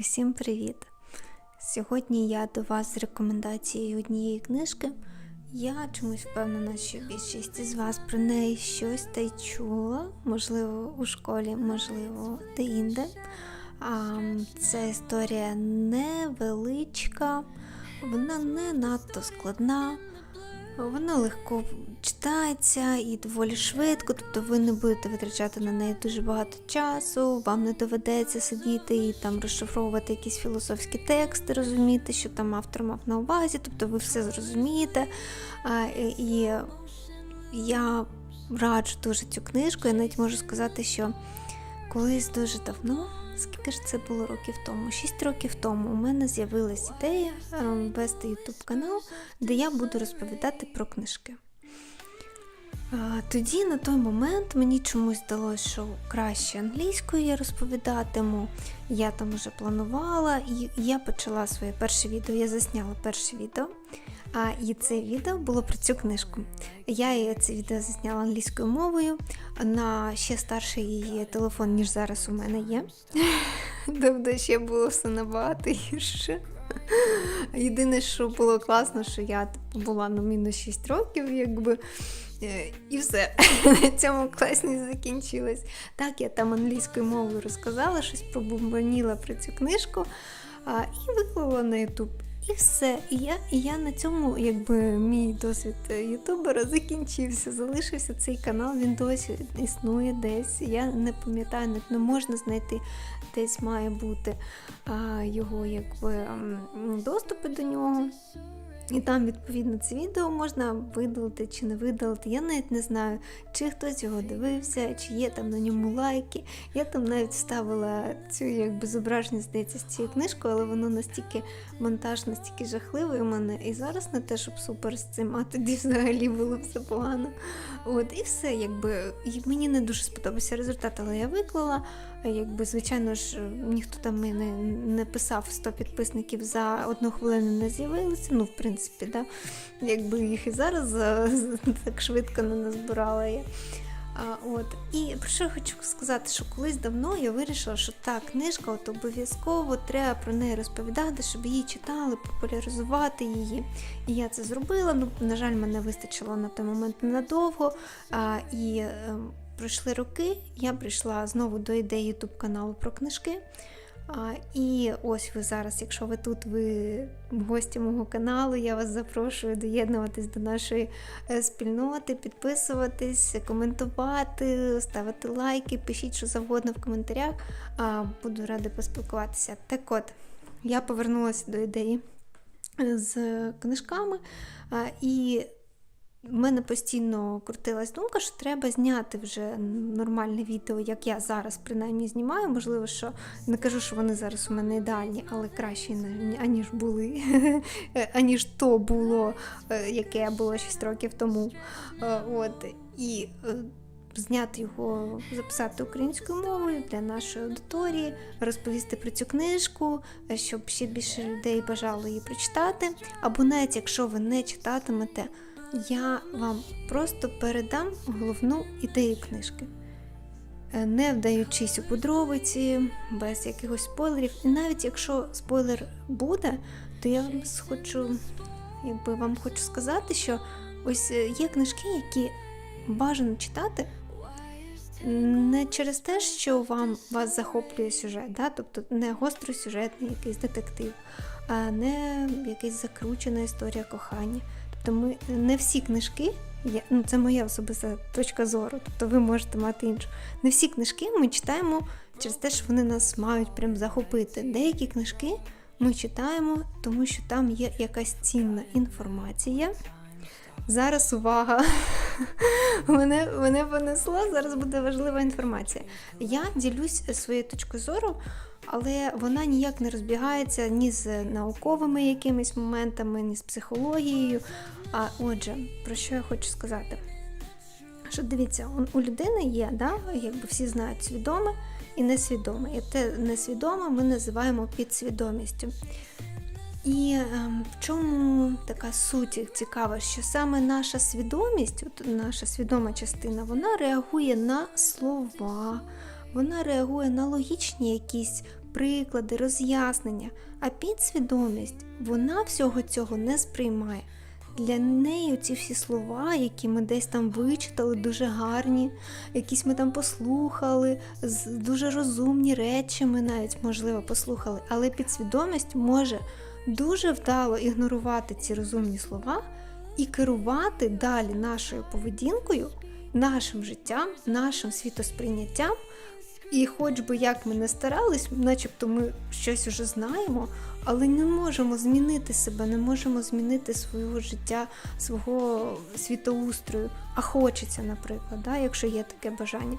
Усім привіт! Сьогодні я до вас з рекомендацією однієї книжки. Я чомусь впевнена, що більшість із вас про неї щось та й чула, можливо, у школі, можливо, де-інде. Це історія невеличка, вона не надто складна. Вона легко читається і доволі швидко, тобто ви не будете витрачати на неї дуже багато часу, вам не доведеться сидіти і там розшифровувати якісь філософські тексти, розуміти, що там автор мав на увазі, тобто ви все зрозумієте. І я раджу дуже цю книжку, я навіть можу сказати, що колись дуже давно. Скільки ж це було років тому? Шість років тому у мене з'явилась ідея е, вести YouTube канал, де я буду розповідати про книжки. Тоді на той момент мені чомусь здалося, що краще англійською я розповідатиму. Я там вже планувала, і я почала своє перше відео. Я засняла перше відео. А і це відео було про цю книжку. Я це відео засняла англійською мовою на ще старший її телефон, ніж зараз у мене є. Тобто ще було все набагато гірше. Єдине, що було класно, що я була на мінус 6 років, якби. Е, І все, на цьому класні закінчилось. Так, я там англійською мовою розказала, щось пробумбаніла про цю книжку і виклала на YouTube. І все. І я і я на цьому, якби мій досвід ютубера закінчився. Залишився цей канал, він досі існує десь. Я не пам'ятаю, не можна знайти, десь має бути а, його якби доступи до нього. І там, відповідно, це відео можна видалити чи не видалити. Я навіть не знаю, чи хтось його дивився, чи є там на ньому лайки. Я там навіть вставила цю якби зображення, здається, з цією книжкою, але воно настільки монтаж, настільки жахливий у мене. І зараз не те, щоб супер з цим, а тоді взагалі було все погано. От, І все, якби і мені не дуже сподобався результат, але я виклала. Якби, звичайно ж, ніхто там мене не писав 100 підписників за одну хвилину не з'явилося. Ну, в принципі, да? якби їх і зараз так швидко не назбирала я. А, от. І про що я хочу сказати, що колись давно я вирішила, що та книжка от обов'язково треба про неї розповідати, щоб її читали, популяризувати її. І я це зробила. Ну, На жаль, мене вистачило на той момент ненадовго. А, і е, пройшли роки, я прийшла знову до ідеї YouTube каналу про книжки. І ось ви зараз, якщо ви тут, ви гості мого каналу, я вас запрошую доєднуватись до нашої е, спільноти, підписуватись, коментувати, ставити лайки, пишіть що завгодно в коментарях. Буду рада поспілкуватися. Так от, я повернулася до ідеї е, з книжками. І в мене постійно крутилась думка, що треба зняти вже нормальне відео, як я зараз принаймні знімаю. Можливо, що не кажу, що вони зараз у мене ідеальні, але кращі, аніж були, аніж то було, е, яке було 6 років тому. Е, от. І е, Зняти його, записати українською мовою для нашої аудиторії, розповісти про цю книжку, щоб ще більше людей бажало її прочитати. Або навіть якщо ви не читатимете я вам просто передам головну ідею книжки, е, не вдаючись у подробиці, без якихось спойлерів. І навіть якщо спойлер буде, то я вам хочу, якби вам хочу сказати, що ось е, є книжки, які бажано читати. Не через те, що вам вас захоплює сюжет, да? тобто не гостросюжетний якийсь детектив, а не якась закручена історія кохання. Тобто ми не всі книжки, я, ну це моя особиста точка зору, тобто ви можете мати іншу. Не всі книжки ми читаємо через те, що вони нас мають прям захопити. Деякі книжки ми читаємо, тому що там є якась цінна інформація. Зараз увага! Мене мене понесло, зараз буде важлива інформація. Я ділюсь своєю точкою зору але вона ніяк не розбігається ні з науковими якимись моментами, ні з психологією. А отже, про що я хочу сказати? Що дивіться, у людини є, да, якби всі знають, свідоме і несвідоме. І те несвідоме ми називаємо підсвідомістю. І е, в чому така суть цікава, що саме наша свідомість, от наша свідома частина, вона реагує на слова, вона реагує на логічні якісь приклади, роз'яснення, а підсвідомість вона всього цього не сприймає. Для неї ці всі слова, які ми десь там вичитали, дуже гарні, якісь ми там послухали, дуже розумні речі ми навіть, можливо, послухали, але підсвідомість може дуже вдало ігнорувати ці розумні слова і керувати далі нашою поведінкою, нашим життям, нашим світосприйняттям. І хоч би як ми не старались, начебто ми щось уже знаємо, але не можемо змінити себе, не можемо змінити свого життя, свого світоустрою, а хочеться, наприклад, да, якщо є таке бажання.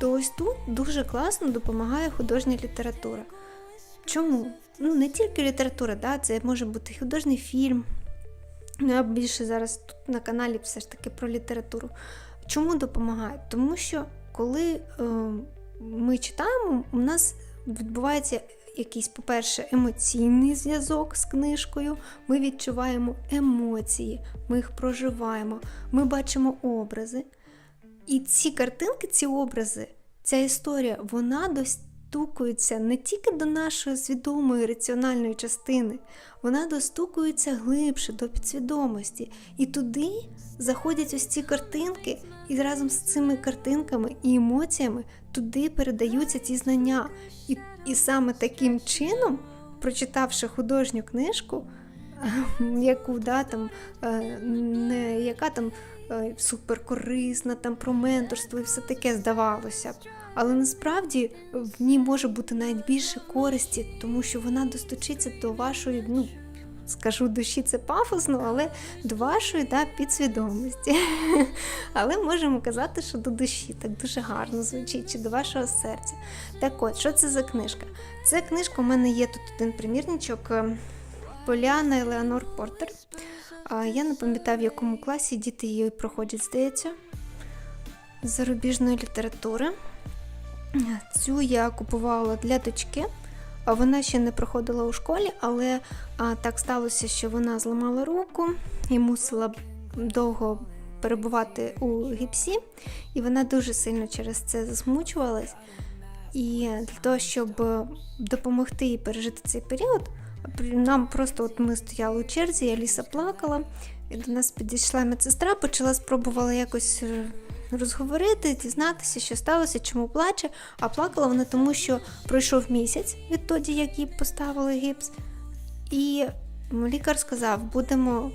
То ось тут дуже класно допомагає художня література. Чому? Ну, не тільки література, да, це може бути художній фільм. Ну, я більше зараз тут на каналі все ж таки про літературу. Чому допомагає? Тому що коли е, ми читаємо, у нас відбувається якийсь, по-перше, емоційний зв'язок з книжкою. Ми відчуваємо емоції, ми їх проживаємо, ми бачимо образи. І ці картинки, ці образи, ця історія, вона достукується не тільки до нашої свідомої раціональної частини, вона достукується глибше до підсвідомості. І туди заходять ось ці картинки, і разом з цими картинками і емоціями туди передаються ці знання. І, і саме таким чином, прочитавши художню книжку, яку да, там, е, не яка там е, суперкорисна, там про менторство і все таке здавалося б. Але насправді в ній може бути навіть більше користі, тому що вона достучиться до вашої, ну скажу душі, це пафосно, але до вашої да, підсвідомості. Але можемо казати, що до душі так дуже гарно звучить, чи до вашого серця. Так от, що це за книжка? Це книжка, у мене є тут один примірничок е, Поляна Елеонор Портер. Я не пам'ятаю, в якому класі діти її проходять, здається, з зарубіжної літератури. Цю я купувала для дочки. Вона ще не проходила у школі, але а, так сталося, що вона зламала руку і мусила довго перебувати у гіпсі, і вона дуже сильно через це засмучувалась. І для того, щоб допомогти їй пережити цей період, нам просто от ми стояли у черзі, Аліса плакала, і до нас підійшла медсестра, почала спробувала якось е, розговорити, дізнатися, що сталося, чому плаче. А плакала вона тому, що пройшов місяць відтоді, як їй поставили гіпс. І лікар сказав, будемо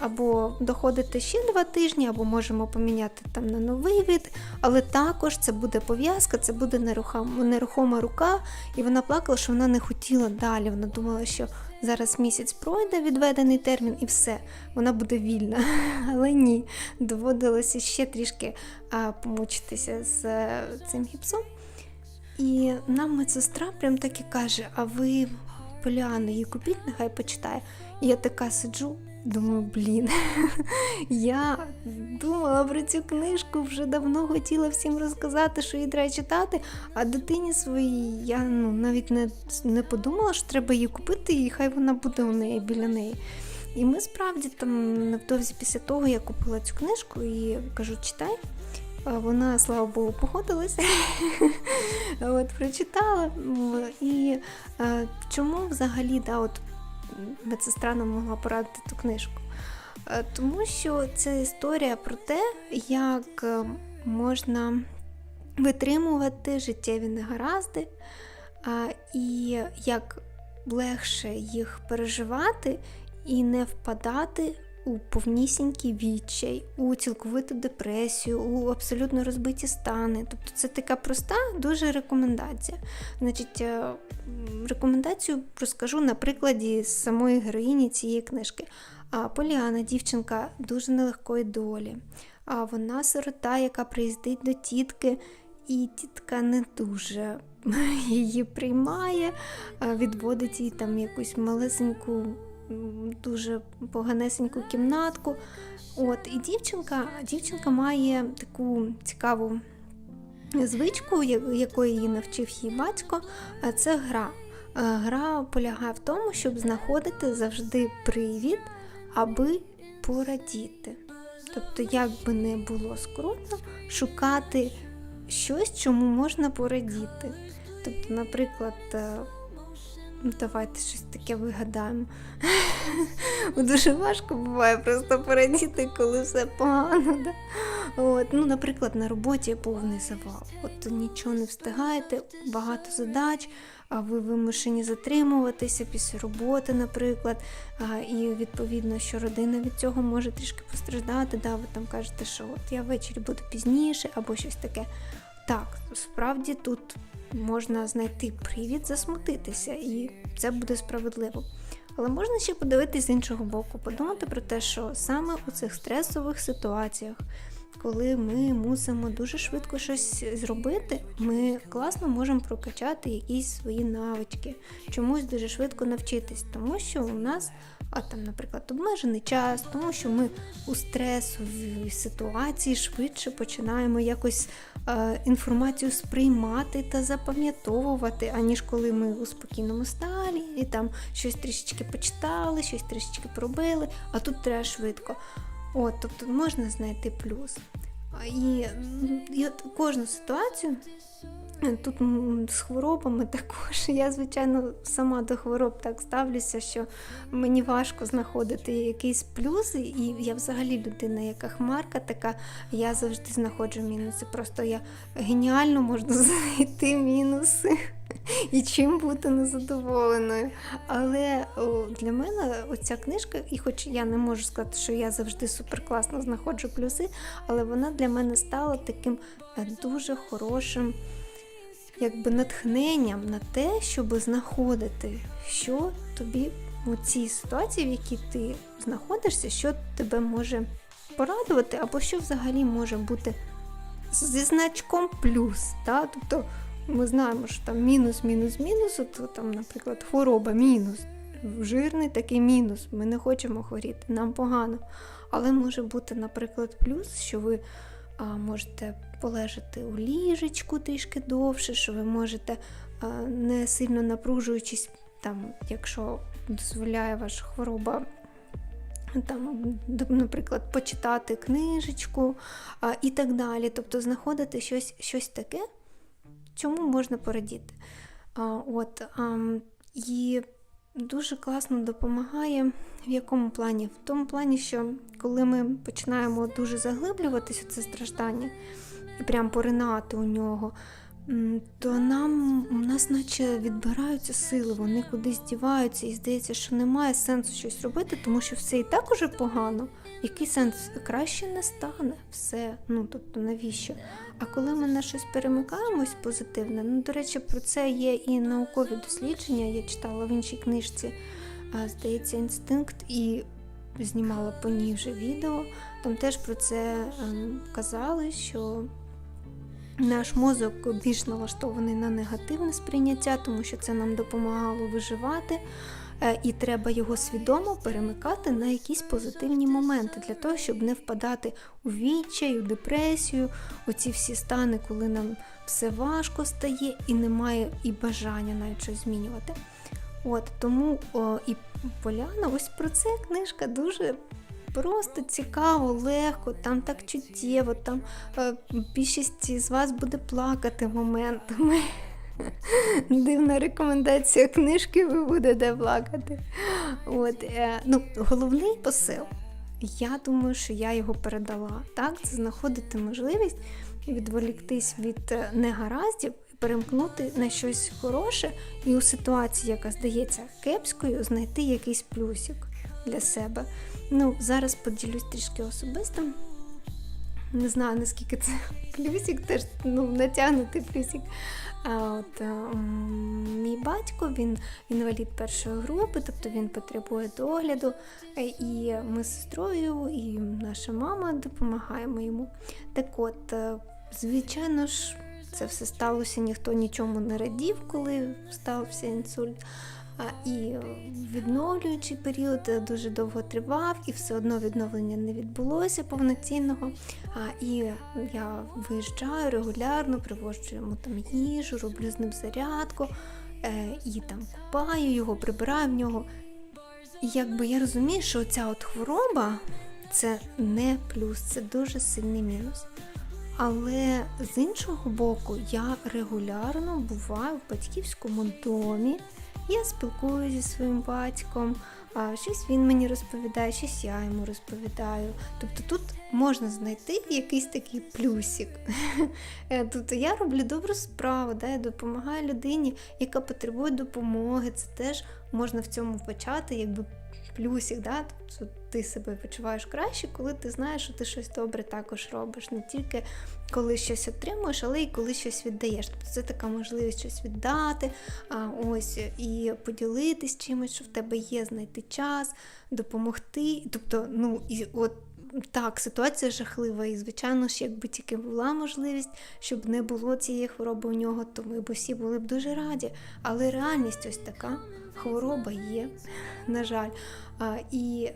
або доходити ще два тижні, або можемо поміняти там на новий вид, але також це буде пов'язка, це буде нерухома рука. І вона плакала, що вона не хотіла далі. Вона думала, що зараз місяць пройде відведений термін, і все, вона буде вільна. Але ні, доводилося ще трішки а, помучитися з а, цим гіпсом. І нам медсестра прям так і каже: а ви Поляну її купіть, нехай почитає. І я така сиджу, думаю, блін. я думала про цю книжку, вже давно хотіла всім розказати, що її треба читати, а дитині своїй я ну, навіть не, не подумала, що треба її купити, і хай вона буде у неї біля неї. І ми справді там невдовзі після того я купила цю книжку і кажу, читай. Вона, слава Богу, погодилася, от, прочитала. І чому взагалі да, от, медсестра нам могла порадити ту книжку? Е, Тому що це історія про те, як е, можна витримувати життєві негаразди, і як легше їх переживати і не впадати у повнісінький відчай, у цілковиту депресію, у абсолютно розбиті стани. Тобто це така проста дуже рекомендація. Значить, е, рекомендацію розкажу на прикладі самої героїні цієї книжки. А Поліана, дівчинка дуже нелегкої долі. А вона сирота, яка приїздить до тітки, і тітка не дуже її приймає, відводить їй там якусь малесеньку, дуже поганесеньку кімнатку. От, і дівчинка, дівчинка має таку цікаву звичку, якої її навчив її батько, а це гра. Е, Гра полягає в тому, щоб знаходити завжди привід, аби порадіти. Тобто, як би не було скрутно, шукати щось, чому можна порадіти. Тобто, наприклад, е, давайте щось таке вигадаємо. Дуже важко буває просто порадіти, коли все погано. Да? От, ну, наприклад, на роботі повний завал. От нічого не встигаєте, багато задач, а ви вимушені затримуватися після роботи, наприклад. А, і відповідно, що родина від цього може трішки постраждати. Да, ви там кажете, що от я ввечері буду пізніше або щось таке. Так, справді тут можна знайти привід засмутитися, і це буде справедливо. Але можна ще подивитись з іншого боку, подумати про те, що саме у цих стресових ситуаціях, коли ми мусимо дуже швидко щось зробити, ми класно можемо прокачати якісь свої навички, чомусь дуже швидко навчитись, тому що у нас, а там, наприклад, обмежений час, тому що ми у стресовій ситуації швидше починаємо якось інформацію сприймати та запам'ятовувати, аніж коли ми у спокійному стані і там щось трішечки почитали, щось трішечки пробили, а тут треба швидко. От, тобто можна знайти плюс. І, і от кожну ситуацію. Тут з хворобами також. Я, звичайно, сама до хвороб так ставлюся, що мені важко знаходити якісь плюси, і я взагалі людина, яка хмарка така, я завжди знаходжу мінуси. Просто я геніально можу знайти мінуси і чим бути незадоволеною. Але для мене оця книжка, і хоч я не можу сказати, що я завжди суперкласно знаходжу плюси, але вона для мене стала таким е, дуже хорошим якби натхненням на те, щоб знаходити, що тобі у цій ситуації, в якій ти знаходишся, що тебе може порадувати, або що взагалі може бути зі значком плюс. Та? Тобто ми знаємо, що там мінус, мінус, мінус, от там, наприклад, хвороба мінус. Жирний такий мінус. Ми не хочемо хворіти, нам погано. Але може бути, наприклад, плюс, що ви можете полежати у ліжечку трішки довше, що ви можете, не сильно напружуючись, там, якщо дозволяє ваша хвороба. Там, наприклад, почитати книжечку а, і так далі. Тобто знаходити щось, щось таке, чому можна порадіти. А, от, а, і дуже класно допомагає в якому плані? В тому плані, що коли ми починаємо дуже заглиблюватися це страждання і прям поринати у нього, то нам у нас наче відбираються сили, вони кудись діваються, і здається, що немає сенсу щось робити, тому що все і так уже погано. Який сенс? Краще не стане все. Ну тобто навіщо? А коли ми на щось перемикаємось позитивне, ну до речі, про це є і наукові дослідження. Я читала в іншій книжці, здається, інстинкт і знімала по ній вже відео. Там теж про це ем, казали, що наш мозок більш налаштований на негативне сприйняття, тому що це нам допомагало виживати. Е, І треба його свідомо перемикати на якісь позитивні моменти для того, щоб не впадати у відчай, у депресію, оці всі стани, коли нам все важко стає і немає і бажання навіть щось змінювати. От тому о, і Поляна, ось про це книжка дуже просто цікаво, легко, там так чуттєво, там е, більшість з вас буде плакати моментами. Дивна рекомендація книжки, ви будете плакати. От, е, ну, головний посил. Я думаю, що я його передала. Так, це знаходити можливість відволіктись від е, негараздів перемкнути на щось хороше, і у ситуації, яка здається кепською, знайти якийсь плюсик для себе. Ну, зараз поділюсь трішки особистим. Не знаю, наскільки це плюсик, теж ну, натягнутий плюсик. А от е, мій батько він інвалід першої групи, тобто він потребує догляду. е, І ми з сестрою, і наша мама допомагаємо йому. Так от, е, звичайно ж, це все сталося, ніхто нічому не радів, коли стався інсульт. І е, відновлюючий період е, дуже довго тривав, і все одно відновлення не відбулося повноцінного. І я виїжджаю регулярно, привожу йому там їжу, роблю з ним зарядку, е, і там купаю його, прибираю в нього. І якби я розумію, що ця от хвороба це не плюс, це дуже сильний мінус. Але з іншого боку, я регулярно буваю в батьківському домі, Я спілкуюся зі своїм батьком, щось він мені розповідає, щось я йому розповідаю. Тобто тут можна знайти якийсь такий плюсик. Е, Тобто я роблю добру справу, да, я допомагаю людині, яка потребує допомоги. Це теж можна в цьому почати, якби плюсик, да? тобто ти себе почуваєш краще, коли ти знаєш, що ти щось добре також робиш, не тільки коли щось отримуєш, але й коли щось віддаєш. Тобто це така можливість щось віддати, а, ось і поділитись чимось, що в тебе є, знайти час, допомогти. Тобто, ну і от. Так, ситуація жахлива, і звичайно ж, якби тільки була можливість, щоб не було цієї хвороби у нього, то ми б усі були б дуже раді. Але реальність ось така, хвороба є, на жаль. І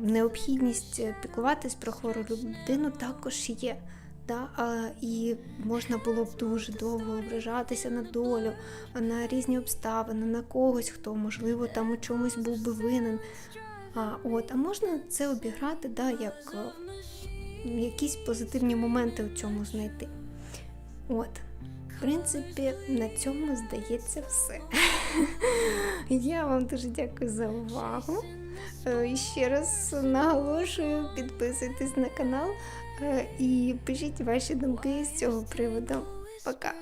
необхідність піклуватись про хвору людину також є. Да? І можна було б дуже довго ображатися на долю, на різні обставини, на когось, хто, можливо, там у чомусь був би винен. А, от, а можна це обіграти, да, як якісь позитивні моменти у цьому знайти. От. В принципі, на цьому здається все. Я вам дуже дякую за увагу. Е, І ще раз наголошую, підписуйтесь на канал е, і пишіть ваші думки з цього приводу. Пока!